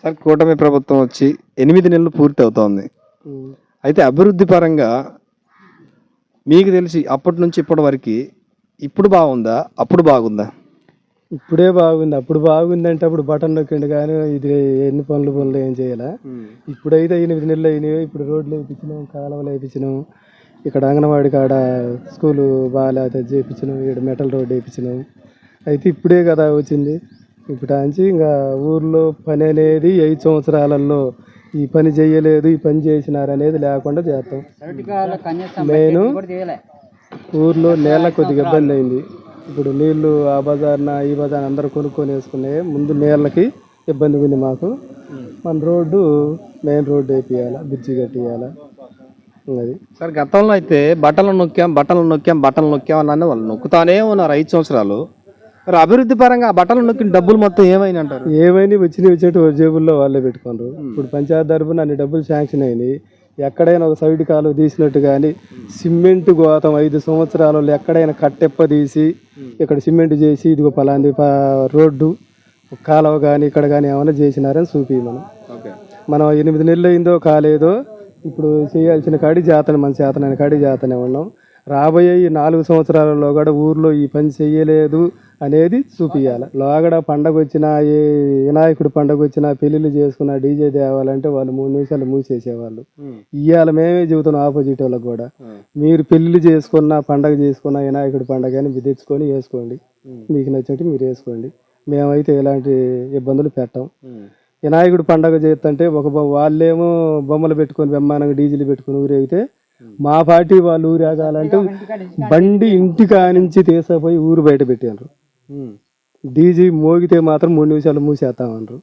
Sir కూటమి ప్రభుత్వం వచ్చి ఎనిమిది నెలలు పూర్తి అవుతోంది. అయితే అభివృద్ధి పరంగా మీకు తెలిసి అప్పటి నుంచి ఇప్పటి వరకు ఇప్పుడు బాగుందా? అప్పుడు బాగుందా? ఇప్పుడే బాగుంది. అప్పుడు బాగుందంటే అప్పుడు బటన్ నొక్కిండు కానీ ఇది ఎన్ని పనులు పనులు ఏం చేయాలా? ఇప్పుడైతే ఎనిమిది నెలలు అయినాయి. ఇప్పుడు రోడ్లు వేయించినాం కాలువలు వేయించినాం ఇక్కడ అంగన్వాడి కాడ స్కూలు బాగా చేయించినాం ఇక్కడ మెటల్ రోడ్ వేయించినాం అయితే ఇప్పుడే కదా వచ్చింది. ఇప్పుడు అంచి ఇంకా ఊర్లో పని అనేది ఐదు సంవత్సరాలలో ఈ పని చేయలేదు ఈ పని చేసినారు అనేది లేకుండా చేస్తాం. నేను ఊర్లో నేల కొద్దిగా ఇబ్బంది అయింది. ఇప్పుడు నీళ్ళు ఆ బజార్న ఈ బజార్ అందరూ కొనుక్కొని వేసుకునే ముందు నీళ్ళకి ఇబ్బంది ఉంది మాకు. మన రోడ్డు మెయిన్ రోడ్డు వేపియాలా బ్రిడ్జి కట్టియాలా అది. సార్ గతంలో అయితే బట్టలు నొక్కాం బట్టలు నొక్కాం బట్టలు నొక్కాం అని వాళ్ళు నొక్కుతానే ఉన్నారు ఐదు సంవత్సరాలు. మరి అభివృద్ధి పరంగా బట్టలు నొక్కిన డబ్బులు మొత్తం ఏమైనా అంటారు? ఏమైనా వచ్చినవి వచ్చేటి జేబుల్లో వాళ్ళే పెట్టుకున్నారు. ఇప్పుడు పంచాయతీ తరపున అన్ని డబ్బులు శాంక్షన్ అయినాయి. ఎక్కడైనా ఒక సైడ్ కాలువ తీసినట్టు కానీ సిమెంట్ గోతం ఐదు సంవత్సరాలలో ఎక్కడైనా కట్టెప్ప తీసి ఇక్కడ సిమెంట్ చేసి ఇదిగో పలాంది రోడ్డు కాలువ కానీ ఇక్కడ కానీ ఏమైనా చేసినారని చూపి మనం. మనం ఎనిమిది నెలలు అయిందో కాలేదో ఇప్పుడు చేయాల్సిన కాడి జాతన మన చేతనైన కాడి జాతనే ఉన్నాం. రాబోయే ఈ నాలుగు సంవత్సరాలలో కూడా ఊర్లో ఈ పని చెయ్యలేదు అనేది చూపియాలి. లోగడ పండగ వచ్చినా ఏ వినాయకుడు పండగ వచ్చినా పెళ్ళిళ్ళు చేసుకున్నా డీజే తేవాలంటే వాళ్ళు మూడు నిమిషాలు మూసేసేవాళ్ళు. ఇవాళ మేమే చెబుతున్నాం ఆపోజిట్ వాళ్ళకి కూడా. మీరు పెళ్ళిళ్ళు చేసుకున్నా పండగ చేసుకున్నా వినాయకుడి పండగ అని మీరు తెచ్చుకొని వేసుకోండి మీకు నచ్చినట్టు మీరు వేసుకోండి. మేమైతే ఎలాంటి ఇబ్బందులు పెట్టాం. వినాయకుడు పండగ చేస్తుంటే ఒక బొ- వాళ్ళేమో బొమ్మలు పెట్టుకొని బ్రహ్మాండంగా డీజిల్ పెట్టుకొని ఊరేగితే మా పార్టీ వాళ్ళు ఊరేగాలంటే బండి ఇంటి కానించి తీసపోయి ఊరు బయట పెట్టారు డీజీ మోగితే మాత్రం మూడు నిమిషాలు మూసేస్తామన్నారు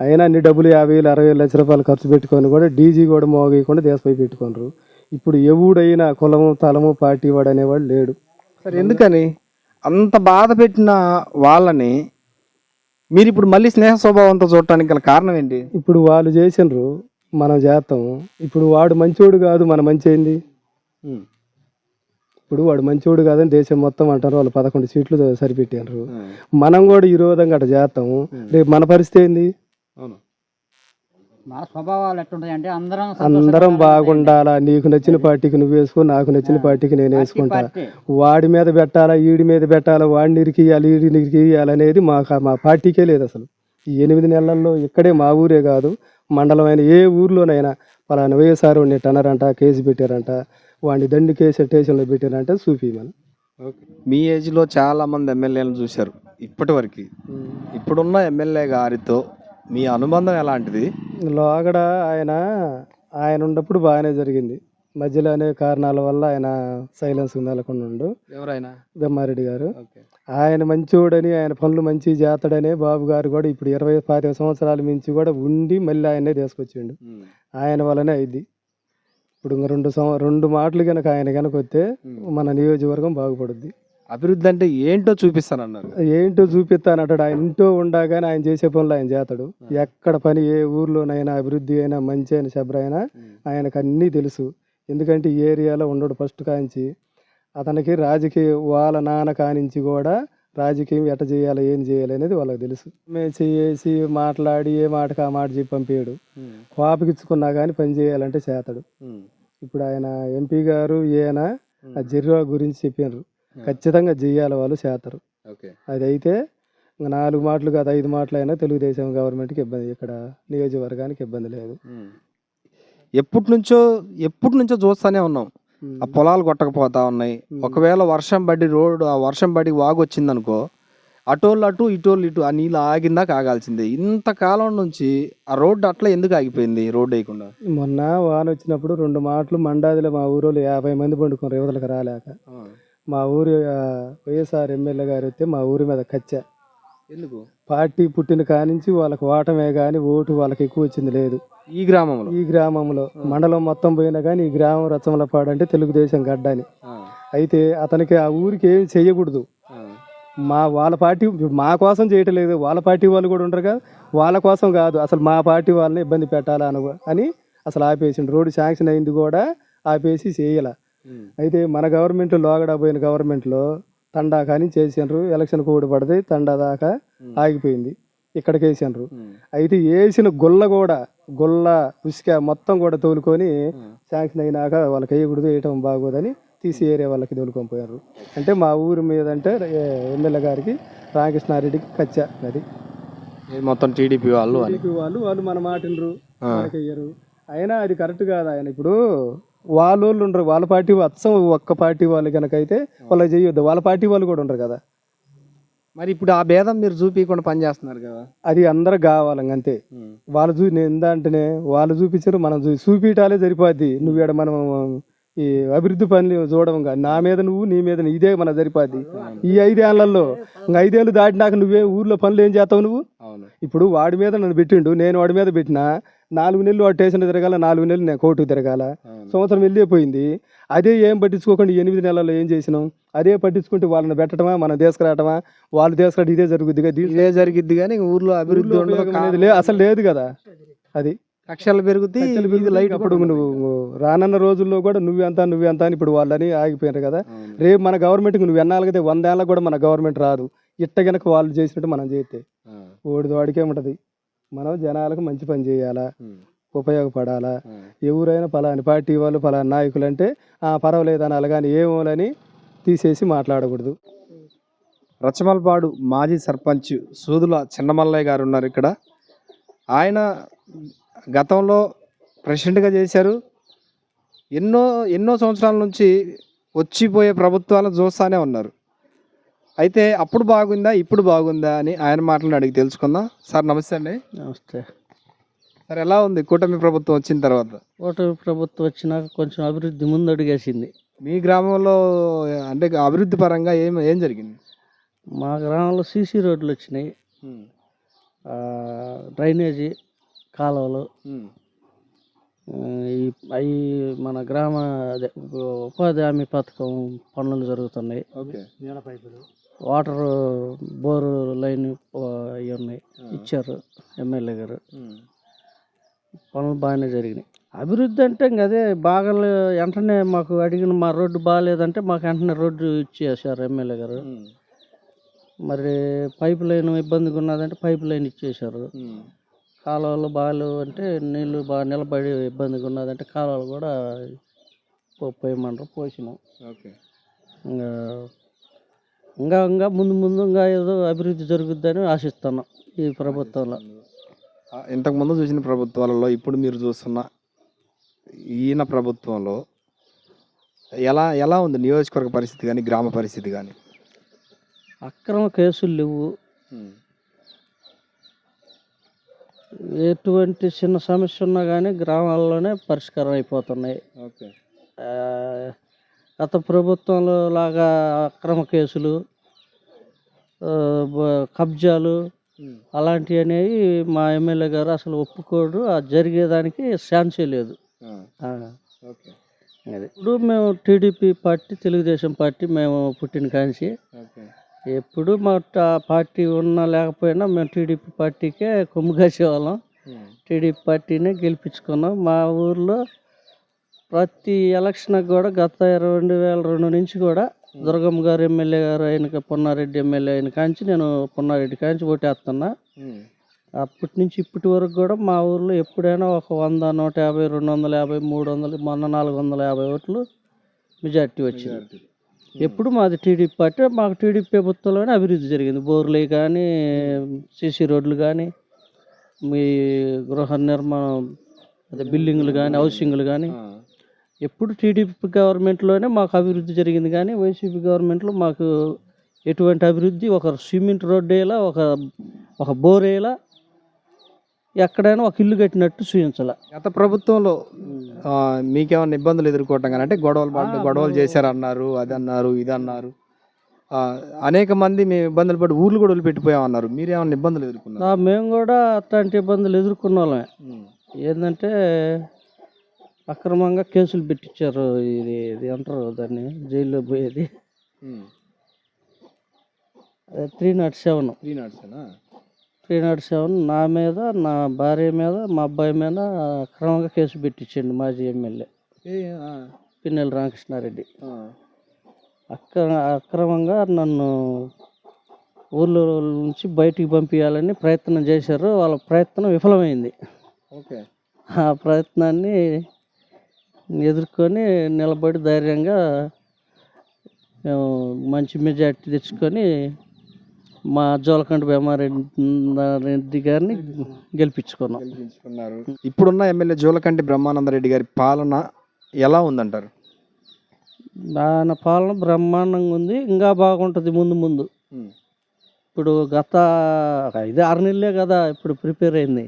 అయినా అన్ని డబ్బులు యాభై వేలు అరవై వేలు లక్ష రూపాయలు ఖర్చు పెట్టుకొని కూడా డీజీ కూడా మోగకుండా తీసిపోయి పెట్టుకున్నారు. ఇప్పుడు ఎవడైనా కులము తలము పార్టీ వాడు అనేవాడు లేడు. సార్ ఎందుకని? అంత బాధ పెట్టిన వాళ్ళని మీరు ఇప్పుడు మళ్ళీ స్నేహ స్వభావంతో చూడటానికి గల కారణం ఏంటి? ఇప్పుడు వాళ్ళు చేసినారు మనం చేస్తాం ఇప్పుడు వాడు మంచోడు కాదు మన మంచి ఏంది? ఇప్పుడు వాడు మంచోడు కాదని దేశం మొత్తం అంటారు వాళ్ళు పదకొండు సీట్లు సరిపెట్టారు మనం కూడా ఈ విధంగా అట్లా చేస్తాము రేపు మన పరిస్థితి ఏంది? మా స్వభావాలు అందరం అందరం బాగుండాలా? నీకు నచ్చిన పార్టీకి నువ్వు వేసుకో నాకు నచ్చిన పార్టీకి నేను వేసుకుంటా. వాడి మీద పెట్టాలా ఈడి మీద పెట్టాలా వాడిని ఇరికియాలి ఈడి ఇరికియాలి అనేది మా మా పార్టీకే లేదు అసలు. ఈ ఎనిమిది నెలల్లో ఇక్కడే మా ఊరే కాదు మండలం అయిన ఏ ఊర్లోనైనా పలానా వైఎస్ఆర్ వాడిని టనరంట కేసు పెట్టారంట వాడిని దండి కేసు స్టేషన్లో పెట్టారంట చూపి మనం ఓకే. మీ ఏజ్లో చాలా మంది ఎమ్మెల్యేలను చూశారు ఇప్పటి వరకు ఇప్పుడున్న ఎమ్మెల్యే గారితో మీ అనుబంధం ఎలాంటిది? లోగడ ఆయన ఆయన ఉన్నప్పుడు బాగానే జరిగింది. మధ్యలో అనే కారణాల వల్ల ఆయన సైలెన్స్ నెలకొని ఉండు. ఎవరైనా? బ్రహ్మారెడ్డి గారు. ఆయన మంచోడని ఆయన పనులు మంచి చేస్తాడనే బాబు గారు కూడా ఇప్పుడు ఇరవై పాతిక సంవత్సరాల మించి కూడా ఉండి మళ్ళీ ఆయనే తీసుకొచ్చిండు. ఆయన వల్లనే అయింది. ఇప్పుడు ఇంక రెండు సంవ రెండు మాటలు కనుక ఆయన కనుక వస్తే మన నియోజకవర్గం బాగుపడుద్ది. అభివృద్ధి అంటే ఏంటో చూపిస్తానన్నారు. ఏంటో చూపిస్తానంటాడు ఆయన ఇంటో ఉండగానే ఆయన చేసే పనులు ఆయన చేస్తాడు. ఎక్కడ పని ఏ ఊర్లోనైనా అభివృద్ధి అయినా మంచి అయినా శుభ్ర అయినా ఆయనకు అన్నీ తెలుసు. ఎందుకంటే ఈ ఏరియాలో ఉండడు ఫస్ట్ కాంచి. అతనికి రాజకీయ వాళ్ళ నాన్న కానించి కూడా రాజకీయం ఎట్ట చేయాలి ఏం చేయాలి అనేది వాళ్ళకి తెలుసు. మేము చేసి మాట్లాడి ఏ మాటకు ఆ మాట చెప్పి పంపించాడు కోపకిచ్చుకున్నా కానీ పని చేయాలంటే చేస్తాడు ఇప్పుడు ఆయన ఎంపీ గారు ఈయన ఆ జిర్రా గురించి చెప్పినారు. ఖచ్చితంగా చెయ్యాలి వాళ్ళు చేస్తారు ఓకే. అది అయితే ఇంకా నాలుగు మాటలు కాదు ఐదు మాటలు అయినా తెలుగుదేశం గవర్నమెంట్కి ఇబ్బంది. ఇక్కడ నియోజకవర్గానికి ఇబ్బంది లేదు. ఎప్పటి నుంచో ఎప్పటి నుంచో చూస్తానే ఉన్నాం. ఆ పొలాలు కొట్టకపోతా ఉన్నాయి. ఒకవేళ వర్షం పడి రోడ్డు ఆ వర్షం పడి వాగు వచ్చింది అనుకో అటోళ్ళు అటు ఇటోళ్ళు ఇటు ఆ నీళ్ళు ఆగిందాక ఆగాల్సిందే. ఇంతకాలం నుంచి ఆ రోడ్డు అట్లా ఎందుకు ఆగిపోయింది రోడ్డు వేయకుండా? మొన్న వాన వచ్చినప్పుడు రెండు మాటలు మండాదిలో మా ఊరోళ్ళు యాభై మంది పండుకున్నారు యువతలకు రాలేక. మా ఊరి వైఎస్ఆర్ ఎమ్మెల్యే గారు వస్తే మా ఊరి మీద కచ్చ. ఎందుకు? పార్టీ పుట్టిన కానించి వాళ్ళకి ఓటమే కానీ ఓటు వాళ్ళకి ఎక్కువ వచ్చింది లేదు. ఈ గ్రామంలో? ఈ గ్రామంలో. మండలం మొత్తం పోయినా కానీ ఈ గ్రామం రచ్చమలపాడు అంటే తెలుగుదేశం గడ్డని. అయితే అతనికి ఆ ఊరికి ఏం చేయకూడదు. మా వాళ్ళ పార్టీ మా కోసం చేయటం లేదు వాళ్ళ పార్టీ వాళ్ళు కూడా ఉంటారు కదా వాళ్ళ కోసం కాదు. అసలు మా పార్టీ వాళ్ళని ఇబ్బంది పెట్టాలా అను అని అసలు ఆపేసిండు. రోడ్డు శాంక్షన్ అయింది కూడా ఆపేసి చేయాల. అయితే మన గవర్నమెంట్ లోగడ పోయిన గవర్నమెంట్లో తండా కానీ చేసిండ్రు ఎలక్షన్ కోడ్ పడితే తండా దాకా ఆగిపోయింది. ఇక్కడికి వేసారు అయితే వేసిన గుల్ల కూడా గుల్ల ఉసుక మొత్తం కూడా తోలుకొని శాంక్షన్ అయినాక వాళ్ళకి వేయకూడదు వేయటం బాగోదని తీసి ఏరే వాళ్ళకి తోలుకొని పోయారు. అంటే మా ఊరి మీద అంటే ఎమ్మెల్యే గారికి రామకృష్ణారెడ్డికి కచ్చా అది. మొత్తం టీడీపీ వాళ్ళు టీడీపీ వాళ్ళు వాళ్ళు మన మాటినరు అయ్యారు అయినా అది కరెక్ట్ కాదు ఆయన. ఇప్పుడు వాళ్ళ ఉండరు. వాళ్ళ పార్టీ అచ్చం ఒక్క పార్టీ వాళ్ళు కనుక అయితే వాళ్ళకి చేయొద్దు. వాళ్ళ పార్టీ వాళ్ళు కూడా ఉండరు కదా. మరి ఇప్పుడు ఆ భేదం మీరు చూపించకుండా పనిచేస్తున్నారు కదా. అది అందరు కావాలి అంతే. వాళ్ళు చూ నేను ఎందా అంటేనే వాళ్ళు చూపించారు మనం చూ చూపించాలే సరిపోద్ది. నువ్వు ఈడ మనం ఈ అభివృద్ధి పనులు చూడడం కాదు. నా మీద నువ్వు నీ మీద ఇదే మన సరిపోద్ది. ఈ ఐదేళ్ళలో ఇంకా ఐదేళ్ళు దాటినాక నువ్వే ఊర్లో పనులు ఏం చేస్తావు నువ్వు? ఇప్పుడు వాడి మీద నన్ను పెట్టిండు. నేను వాడి మీద పెట్టినా నాలుగు నెలలు వాడు స్టేషన్ తిరగాల నాలుగు నెలలు నేను కోర్టుకు తిరగాల. సంవత్సరం వెళ్ళిపోయింది. అదే ఏం పట్టించుకోకుండా ఎనిమిది నెలల్లో ఏం చేసినాం? అదే పట్టించుకుంటే వాళ్ళని పెట్టడమా మనం తీసుకురావటమా వాళ్ళు తీసుకురావడం ఇదే జరుగుద్దిగా? ఇదే జరిగిద్ది కానీ ఊర్లో అభివృద్ధి ఉండదు అసలు లేదు కదా. అది కక్షలు పెరుగుతాయి. లైట్ అప్పుడు నువ్వు రానున్న రోజుల్లో కూడా నువ్వెంత నువ్వెంత అని ఇప్పుడు వాళ్ళని ఆగిపోయారు కదా. రేపు మన గవర్నమెంట్కి నువ్వు ఎన్నాళ్ళకైతే వందేళ్ళకి కూడా మన గవర్నమెంట్ రాదు. ఇట్ట గనక వాళ్ళు చేసినట్టు మనం చేస్తే ఓడిది వాడికే ఉంటది మనం జనాలకు మంచి పని చేయాలా? ఉపయోగపడాలా? ఎవరైనా ఫలాని పార్టీ వాళ్ళు ఫలాని నాయకులు అంటే ఆ పర్వాలేదు అనాలి కానీ ఏమోలని తీసేసి మాట్లాడకూడదు. రచ్చమలపాడు మాజీ సర్పంచ్ సూదుల చిన్నమల్లయ్య గారు ఉన్నారు ఇక్కడ. ఆయన గతంలో ప్రెసిడెంట్గా చేశారు. ఎన్నో ఎన్నో సంవత్సరాల నుంచి వచ్చిపోయే ప్రభుత్వాలను చూస్తానే ఉన్నారు. అయితే అప్పుడు బాగుందా ఇప్పుడు బాగుందా అని ఆయన మాటలను అడిగి తెలుసుకుందాం. సార్ నమస్తే అండి. నమస్తే. సార్ ఎలా ఉంది కూటమి ప్రభుత్వం వచ్చిన తర్వాత? ఓటమి ప్రభుత్వం వచ్చినాక కొంచెం అభివృద్ధి ముందు అడిగేసింది మీ గ్రామంలో అంటే అభివృద్ధి పరంగా ఏం ఏం జరిగింది? మా గ్రామంలో సీసీ రోడ్లు వచ్చినాయి. ఆ, డ్రైనేజీ కాలువలు. అవి మన గ్రామ అదే ఉపాధి హామీ పథకం పనులు జరుగుతున్నాయి. ఓకే. వాటర్ బోరు లైన్ అవి ఉన్నాయి. ఇచ్చారు ఎమ్మెల్యే గారు. పనులు బాగానే జరిగినాయి. అభివృద్ధి అంటే ఇంక అదే బాగా వెంటనే మాకు అడిగిన మా రోడ్డు బాగాలేదంటే మాకు వెంటనే రోడ్డు ఇచ్చేసారు ఎమ్మెల్యే గారు. మరి పైప్ లైన్ ఇబ్బందిగా ఉన్నదంటే పైప్ లైన్ ఇచ్చేసారు కాలువలు బాగాలేవు అంటే నీళ్ళు బాగా నిలబడి ఇబ్బందిగా ఉన్నదంటే కాలువలు కూడా పోయమంటారు పోసినాం. ఇంకా ఇంకా ఇంకా ముందు ముందు ఇంకా ఏదో అభివృద్ధి జరుగుద్దని ఆశిస్తున్నాం ఈ ప్రభుత్వంలో. ఇంతకుముందు చూసిన ప్రభుత్వాలలో ఇప్పుడు మీరు చూస్తున్న ఈయన ప్రభుత్వంలో ఎలా ఎలా ఉంది నియోజకవర్గ పరిస్థితి కానీ గ్రామ పరిస్థితి కానీ? అక్రమ కేసులు లేవు. ఎటువంటి చిన్న సమస్య ఉన్నా కానీ గ్రామాల్లోనే పరిష్కారం అయిపోతున్నాయి. ఓకే. గత ప్రభుత్వంలో లాగా అక్రమ కేసులు కబ్జాలు అలాంటివి అనేవి మా ఎమ్మెల్యే గారు అసలు ఒప్పుకోడు. అది జరిగేదానికి ఛాన్సే లేదు. ఇప్పుడు మేము టీడీపీ పార్టీ తెలుగుదేశం పార్టీ మేము పుట్టిన కాంచి. ఎప్పుడు మా పార్టీ ఉన్నా లేకపోయినా మేము టీడీపీ పార్టీకే కొమ్ము కాసేవాళ్ళం. టీడీపీ పార్టీనే గెలిపించుకున్నాం. మా ఊర్లో ప్రతి ఎలక్షన్కి కూడా గత రెండు వేల రెండు నుంచి కూడా దుర్గమ్మ గారు ఎమ్మెల్యే గారు ఆయన పొన్నారెడ్డి ఎమ్మెల్యే అయిన కాంచి నేను పొన్నారెడ్డి కాంచి ఓటేస్తున్నా అప్పటి నుంచి ఇప్పటి వరకు కూడా మా ఊర్లో ఎప్పుడైనా ఒక వంద నూట యాభై రెండు వందల యాభై మూడు వందలు మొన్న నాలుగు వందల యాభై ఓట్లు మెజార్టీ వచ్చింది. ఎప్పుడు మాది టీడీపీ పార్టీ మాకు టీడీపీ ప్రభుత్వంలోనే అభివృద్ధి జరిగింది. బోర్లు కానీ సీసీ రోడ్లు కానీ మీ గృహ నిర్మాణం అదే బిల్డింగ్లు కానీ హౌసింగ్లు కానీ. ఎప్పుడు టీడీపీ గవర్నమెంట్లోనే మాకు అభివృద్ధి జరిగింది కానీ వైసీపీ గవర్నమెంట్లో మాకు ఎటువంటి అభివృద్ధి ఒక సిమెంట్ రోడ్డు వేయాలా ఒక ఒక బోర్ వేయాలా ఎక్కడైనా ఒక ఇల్లు కట్టినట్టు చూపించాల. గత ప్రభుత్వంలో మీకేమైనా ఇబ్బందులు ఎదుర్కోవటం కానీ అంటే గొడవలు పడ్డ గొడవలు చేశారన్నారు అది అన్నారు ఇది అన్నారు అనేక మంది మేము ఇబ్బందులు పడి ఊర్లు కూడా వదిలిపెట్టిపోయామన్నారు. మీరేమైనా ఇబ్బందులు ఎదుర్కొన్నారు? మేము కూడా అట్లాంటి ఇబ్బందులు ఎదుర్కొన్న వాళ్ళమే. ఏంటంటే అక్రమంగా కేసులు పెట్టించారు. ఇది ఇది అంటారు దాన్ని జైల్లో పోయేది. Three nought seven. త్రీ నాట్సేనా త్రీ నాట్ సెవెన్ నా మీద నా భార్య మీద మా అబ్బాయి మీద అక్రమంగా కేసు పెట్టించండి మాజీ ఎమ్మెల్యే. పిన్నెల రామకృష్ణారెడ్డి. అక్ర అక్రమంగా నన్ను ఊళ్ళో నుంచి బయటికి పంపించాలని ప్రయత్నం చేశారు. వాళ్ళ ప్రయత్నం విఫలమైంది. ఓకే. ఆ ప్రయత్నాన్ని ఎదుర్కొని నిలబడి ధైర్యంగా మంచి మెజార్టీ తెచ్చుకొని మా జోలకండ భీమారెడ్డి గారిని గెలిపించుకున్నాం. గెలిపించుకున్నారు. ఇప్పుడున్న ఎమ్మెల్యే జోలకంటి బ్రహ్మానందరెడ్డి గారి పాలన ఎలా ఉందంటారు? ఆయన పాలన బ్రహ్మాండంగా ఉంది ఇంకా బాగుంటుంది ముందు ముందు. ఇప్పుడు గత ఐదు ఆరు నెలలే కదా ఇప్పుడు ప్రిపేర్ అయింది.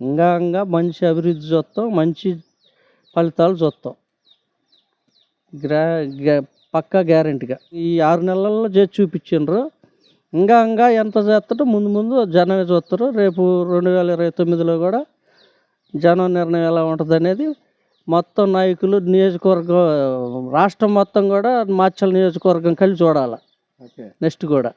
ఇంకా ఇంకా మంచి అభివృద్ధి చూస్తాం మంచి ఫలితాలు చూస్తాం. గ్రా గ్యా- పక్కా గ్యారంటీగా. ఈ ఆరు నెలల్లో చేసి చూపించిండ్రు ఇంకా ఇంకా ఎంత చేస్తారో ముందు ముందు జనమే చూస్తారు. రేపు రెండు వేల ఇరవై తొమ్మిదిలో కూడా జనం నిర్ణయం ఎలా ఉంటుంది అనేది మొత్తం నాయకులు నియోజకవర్గం రాష్ట్రం మొత్తం కూడా మాచల్ నియోజకవర్గం కలిసి చూడాలి. నెక్స్ట్ కూడా.